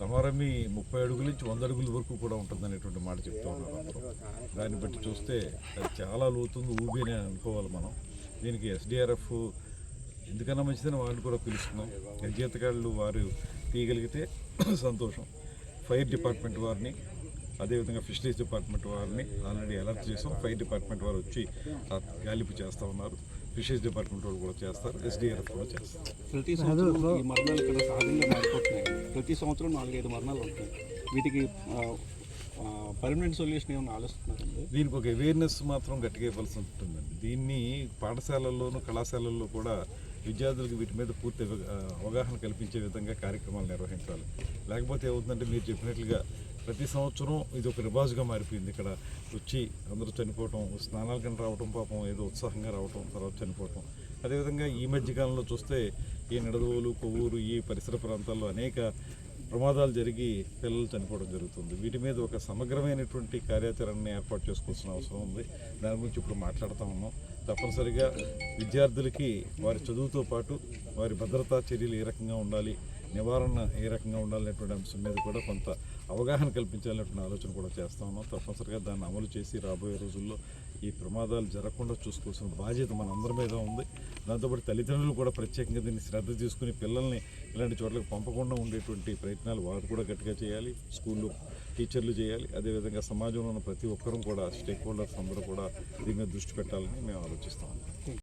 రమారమి ముప్పై అడుగుల నుంచి వంద అడుగుల వరకు కూడా ఉంటుందనేటువంటి మాట చెప్తూ ఉన్నారు అందరూ. దాన్ని బట్టి చూస్తే అది చాలా లోతుంది ఊబి అని అనుకోవాలి మనం. దీనికి ఎస్డిఆర్ఎఫ్ ఎందుకన్నా మంచిదని వాళ్ళు కూడా పిలుస్తున్నాం. జీతగాళ్ళు వారు తీయగలిగితే సంతోషం. ఫైర్ డిపార్ట్మెంట్ వారిని అదేవిధంగా ఫిషరీస్ డిపార్ట్మెంట్ వారిని ఆల్రెడీ అలర్ట్ చేసాం ఫైర్ డిపార్ట్మెంట్ వారు వచ్చి గాలింపు చేస్తూ ఉన్నారు. ఫిషరీస్ డిపార్ట్మెంట్ వాళ్ళు కూడా చేస్తారు ఎస్డిఆర్ఎఫ్ కూడా చేస్తారు. ప్రతి సంవత్సరం ఈ మరణాలు ఇక్కడ సహజంగా మారిపోతున్నాయి. ప్రతి సంవత్సరం నాలుగైదు మరణాలు ఉంటాయి వీటికి పర్మనెంట్ సొల్యూషన్ ఏమైనా ఆలోచిస్తున్నారండి దీనికి ఒక అవేర్నెస్ మాత్రం గట్టిగా ఇవ్వాల్సి ఉంటుందండి. దీన్ని పాఠశాలల్లోనూ కళాశాలల్లో కూడా విద్యార్థులకు వీటి మీద పూర్తి అవగాహన కల్పించే విధంగా కార్యక్రమాలు నిర్వహించాలి. లేకపోతే ఏమవుతుందంటే మీరు చెప్పినట్లుగా ప్రతి సంవత్సరం ఇది ఒక రివాజుగా మారిపోయింది. ఇక్కడ వచ్చి అందరూ చనిపోవటం స్నానాల కింద రావటం పాపం ఏదో ఉత్సాహంగా రావటం తర్వాత చనిపోవటం. అదేవిధంగా ఈ మధ్యకాలంలో చూస్తే ఈ నిడదవోలు కొవ్వూరు ఈ పరిసర ప్రాంతాల్లో అనేక ప్రమాదాలు జరిగి పిల్లలు చనిపోవడం జరుగుతుంది. వీటి మీద ఒక సమగ్రమైనటువంటి కార్యాచరణని ఏర్పాటు చేసుకోవాల్సిన అవసరం ఉంది. దాని గురించి ఇప్పుడు మాట్లాడుతూ ఉన్నాం. తప్పనిసరిగా విద్యార్థులకి వారి చదువుతో పాటు వారి భద్రతా చర్యలు ఏ రకంగా ఉండాలి నివారణ ఏ రకంగా ఉండాలనేటువంటి అంశం మీద కూడా కొంత అవగాహన కల్పించాలనేటువంటి ఆలోచన కూడా చేస్తా ఉన్నాం. తప్పనిసరిగా దాన్ని అమలు చేసి రాబోయే రోజుల్లో ఈ ప్రమాదాలు జరగకుండా చూసుకోవాల్సిన బాధ్యత మనందరి మీద ఉంది. దాంతోపాటు తల్లిదండ్రులు కూడా ప్రత్యేకంగా దీన్ని శ్రద్ధ తీసుకుని పిల్లల్ని ఇలాంటి చోట్లకు పంపకుండా ఉండేటువంటి ప్రయత్నాలు వారు కూడా గట్టిగా చేయాలి. స్కూల్లో టీచర్లు చేయాలి. అదేవిధంగా సమాజంలో ఉన్న ప్రతి ఒక్కరూ కూడా స్టేక్ హోల్డర్స్ అందరూ కూడా దీని మీద దృష్టి పెట్టాలని మేము ఆలోచిస్తాం.